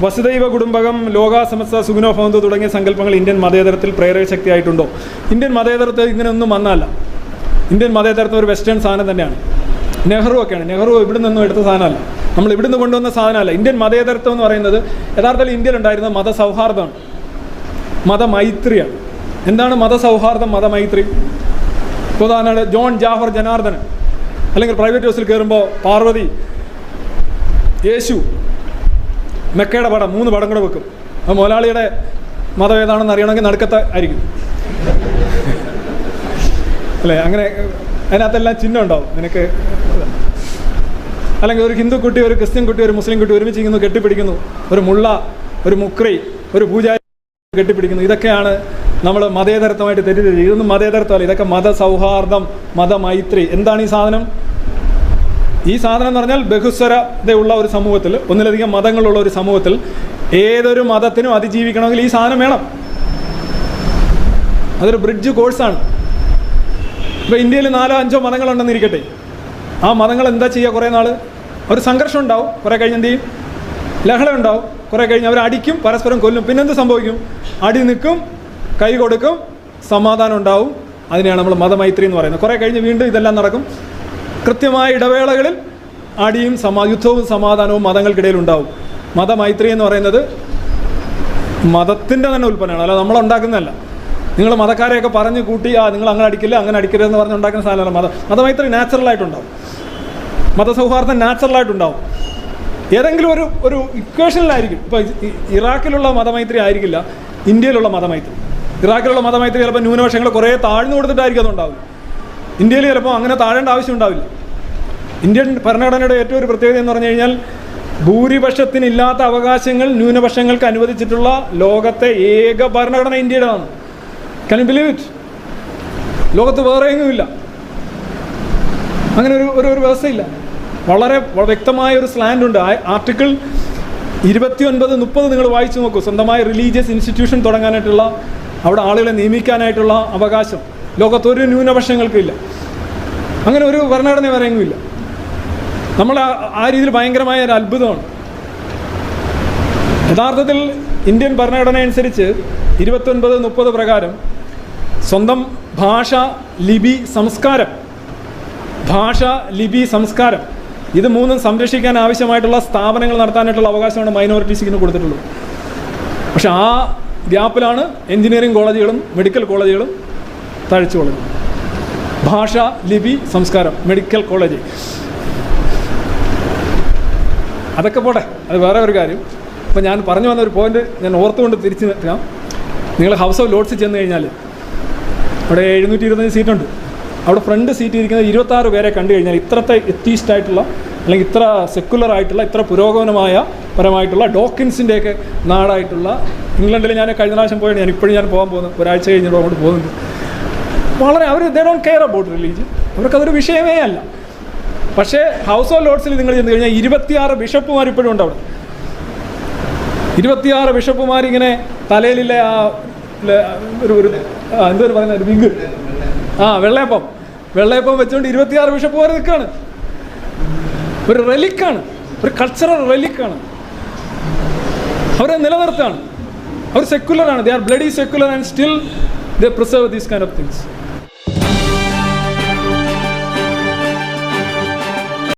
വസുദൈവ കുടുംബകം ലോകാസമസ്ത സുഗുനോ ഭവന്തു തുടങ്ങിയ സങ്കല്പങ്ങൾ ഇന്ത്യൻ മതേതരത്തിൽ പ്രേരക ശക്തിയായിട്ടുണ്ടോ? ഇന്ത്യൻ മതേതരത്തിൽ ഇങ്ങനെയൊന്നും വന്നല്ല ഇന്ത്യൻ മതേതരത്വം ഒരു വെസ്റ്റേൺ സാധനം തന്നെയാണ്. നെഹ്റു ഒക്കെയാണ്. നെഹ്റു ഇവിടെ നിന്നും എടുത്ത സാധനമല്ല. നമ്മൾ ഇവിടെ നിന്ന് കൊണ്ടുവന്ന സാധനമല്ല. ഇന്ത്യൻ മതേതരത്വം എന്ന് പറയുന്നത് യഥാർത്ഥത്തിൽ ഇന്ത്യയിൽ ഉണ്ടായിരുന്ന മതസൗഹാർദ്ദമാണ്. മതമൈത്രിയാണ്. എന്താണ് മതസൗഹാർദ്ദം മതമൈത്രി? ഉദാഹരണമായിട്ട് ജോൺ ജാഫർ ജനാർദ്ദനൻ അല്ലെങ്കിൽ പ്രൈവറ്റ് ഹൗസിൽ കയറുമ്പോൾ പാർവതി യേശു മെക്കയുടെ പടം മൂന്ന് പടം കൂടെ വെക്കും. അപ്പോൾ മുതലാളിയുടെ മതം ഏതാണെന്ന് അറിയണമെങ്കിൽ നടുക്കത്തെ ആയിരിക്കും. അല്ലേ? അങ്ങനെ അതിനകത്തെല്ലാം ചിഹ്നം ഉണ്ടാവും. നിനക്ക് അല്ലെങ്കിൽ ഒരു ഹിന്ദു കുട്ടി ഒരു ക്രിസ്ത്യൻ കുട്ടി ഒരു മുസ്ലിം കുട്ടി ഒരുമിച്ച് ഇങ്ങനെ കെട്ടിപ്പിടിക്കുന്നു. ഒരു മുള്ള ഒരു മുക്രി ഒരു പൂജാരി കെട്ടിപ്പിടിക്കുന്നു. ഇതൊക്കെയാണ് നമ്മൾ മതേതരത്വമായിട്ട് തെറ്റിദ്ധരിച്ചത് ഇതൊന്നും മതേതരത്വമല്ല. ഇതൊക്കെ മതസൗഹാർദ്ദം മതമൈത്രി. എന്താണ് ഈ സാധനം? ഈ സാധനം എന്ന് പറഞ്ഞാൽ ബഹുസ്വരതയുള്ള ഒരു സമൂഹത്തിൽ ഒന്നിലധികം മതങ്ങളുള്ള ഒരു സമൂഹത്തിൽ ഏതൊരു മതത്തിനും അതിജീവിക്കണമെങ്കിൽ ഈ സാധനം വേണം. അതൊരു ബ്രിഡ്ജ് കോഴ്സാണ് ഇപ്പോൾ ഇന്ത്യയിൽ നാലോ അഞ്ചോ മതങ്ങളുണ്ടെന്നിരിക്കട്ടെ. ആ മതങ്ങൾ എന്താ ചെയ്യുക കുറേ നാൾ ഒരു സംഘർഷം ഉണ്ടാവും കുറേ കഴിഞ്ഞ് എന്ത് ചെയ്യും? ലഹള ഉണ്ടാവും കുറേ കഴിഞ്ഞ് അവർ അടിക്കും പരസ്പരം കൊല്ലും. പിന്നെന്ത് സംഭവിക്കും? അടി നിൽക്കും കൈ കൊടുക്കും സമാധാനം ഉണ്ടാവും. അതിനെയാണ് നമ്മൾ മതമൈത്രി എന്ന് പറയുന്നത്. കുറേ കഴിഞ്ഞ് വീണ്ടും ഇതെല്ലാം നടക്കും. കൃത്യമായ ഇടവേളകളിൽ അടിയും സമാ യുദ്ധവും സമാധാനവും മതങ്ങൾക്കിടയിൽ ഉണ്ടാവും. മതമൈത്രി എന്ന് പറയുന്നത് മതത്തിന്റെ തന്നെ ഉൽപ്പന്നമാണ്. അല്ല നമ്മൾ ഉണ്ടാക്കുന്നതല്ല. നിങ്ങൾ മതക്കാരെയൊക്കെ പറഞ്ഞ് കൂട്ടി ആ നിങ്ങൾ അങ്ങനെ അടിക്കില്ല അങ്ങനെ അടിക്കരുത് എന്ന് പറഞ്ഞ് ഉണ്ടാക്കുന്ന സാധനമല്ല. മത മതമൈത്രി നാച്ചുറലായിട്ടുണ്ടാവും. മതസൗഹാർദ്ദം നാച്ചുറലായിട്ടുണ്ടാവും. ഏതെങ്കിലും ഒരു ഒരു ഇക്വേഷനിലായിരിക്കും. ഇപ്പോൾ ഇറാഖിലുള്ള മതമൈത്രി ആയിരിക്കില്ല ഇന്ത്യയിലുള്ള മതമൈത്രി. ഇറാഖിലുള്ള മതമൈത്രി ചിലപ്പോൾ ന്യൂനപക്ഷങ്ങൾ കുറേ താഴ്ന്നു കൊടുത്തിട്ടായിരിക്കും അതുണ്ടാവില്ല ഇന്ത്യയിൽ ചിലപ്പോൾ അങ്ങനെ താഴേണ്ട ആവശ്യം ഉണ്ടാവില്ല. ഇന്ത്യൻ ഭരണഘടനയുടെ ഏറ്റവും ഒരു പ്രത്യേകത എന്ന് പറഞ്ഞു കഴിഞ്ഞാൽ ഭൂരിപക്ഷത്തിനില്ലാത്ത അവകാശങ്ങൾ ന്യൂനപക്ഷങ്ങൾക്ക് അനുവദിച്ചിട്ടുള്ള ലോകത്തെ ഏക ഭരണഘടന ഇന്ത്യയുടേതാണ്. കൻ ബിലീവ് ഇറ്റ് ലോകത്ത് വേറെ എങ്ങുമില്ല. അങ്ങനെ ഒരു ഒരു ഒരു വ്യവസ്ഥയില്ല. വളരെ വ്യക്തമായ ഒരു സ്ലാൻഡ് ഉണ്ട്. ആർട്ടിക്കിൾ ഇരുപത്തി ഒൻപത് മുപ്പത് നിങ്ങൾ വായിച്ചു നോക്കൂ. സ്വന്തമായ റിലീജിയസ് ഇൻസ്റ്റിറ്റ്യൂഷൻ തുടങ്ങാനായിട്ടുള്ള അവിടെ ആളുകളെ നിയമിക്കാനായിട്ടുള്ള അവകാശം. ലോകത്ത് ഒരു ന്യൂനപക്ഷങ്ങൾക്കും ഇല്ല അങ്ങനെ ഒരു ഭരണഘടന വേറെ എങ്ങുമില്ല നമ്മൾ ആ- ആ രീതിയിൽ ഭയങ്കരമായ ഒരു അത്ഭുതമാണ്. യഥാർത്ഥത്തിൽ ഇന്ത്യൻ ഭരണഘടന അനുസരിച്ച് ഇരുപത്തൊൻപത് മുപ്പത് പ്രകാരം സ്വന്തം ഭാഷ ലിപി സംസ്കാരം ഭാഷ ലിപി സംസ്കാരം ഇത് മൂന്നും സംരക്ഷിക്കാൻ ആവശ്യമായിട്ടുള്ള സ്ഥാപനങ്ങൾ നടത്താനായിട്ടുള്ള അവകാശമാണ് മൈനോറിറ്റീസിന് കൊടുത്തിട്ടുള്ളത്. പക്ഷെ ആ ഗ്യാപ്പിലാണ് എഞ്ചിനീയറിംഗ് കോളേജുകളും മെഡിക്കൽ കോളേജുകളും തഴച്ചു വളരുന്നു ഭാഷ ലിപി സംസ്കാരം മെഡിക്കൽ കോളേജ് അതൊക്കെ പോട്ടെ അത് വേറെ ഒരു കാര്യം. അപ്പോൾ ഞാൻ പറഞ്ഞു വന്ന ഒരു പോയിന്റ് ഞാൻ ഓർത്തുകൊണ്ട് തിരിച്ചു നിൽക്കാം. നിങ്ങൾ ഹൗസ് ഓഫ് ലോഡ്സിൽ ചെന്ന് കഴിഞ്ഞാൽ അവിടെ എഴുന്നൂറ്റി ഇരുപത്തഞ്ച് സീറ്റുണ്ട്. അവിടെ ഫ്രണ്ട് സീറ്റ് ഇരിക്കുന്ന ഇരുപത്താറ് പേരെ കണ്ടു കഴിഞ്ഞാൽ ഇത്രത്തെ എത്തീസ്റ്റ് ആയിട്ടുള്ള അല്ലെങ്കിൽ ഇത്ര സെക്കുലർ ആയിട്ടുള്ള ഇത്ര പുരോഗമനമായ പരമായിട്ടുള്ള ഡോക്കിൻസിന്റെയൊക്കെ നാടായിട്ടുള്ള ഇംഗ്ലണ്ടിൽ ഞാൻ കഴിഞ്ഞ പ്രാവശ്യം പോയാണ് ഞാൻ ഇപ്പോഴും ഞാൻ പോകാൻ പോകുന്നു ഒരാഴ്ച കഴിഞ്ഞിട്ട് അങ്ങോട്ട് പോകുന്നുണ്ട്. വളരെ അവർ they don't care about religion അവർക്കതൊരു വിഷയമേ അല്ല. പക്ഷേ ഹൗസ് ഓഫ് ലോഡ്സിൽ നിങ്ങൾ ചെന്ന് കഴിഞ്ഞാൽ ഇരുപത്തിയാറ് ബിഷപ്പുമാർ ഇപ്പോഴും ഉണ്ട് അവിടെ. ഇരുപത്തിയാറ് ബിഷപ്പുമാർ ഇങ്ങനെ തലയിലെ ആ ഒരു ഒരു എന്തോ പറയുന്ന? ഒരു വിഗ്. ആ വെള്ളയപ്പം. വെള്ളയപ്പം വെച്ചുകൊണ്ട് ഇരുപത്തിയാറ് ബിഷപ്പുമാർ നിൽക്കുകയാണ് ഒരു റെലിക്കാണ്. ഒരു കൾച്ചറൽ റെലിക്കാണ്. അവരെ നിലനിർത്താണ് അവർ സെക്കുലറാണ് they are bloody secular and still they preserve these kind of things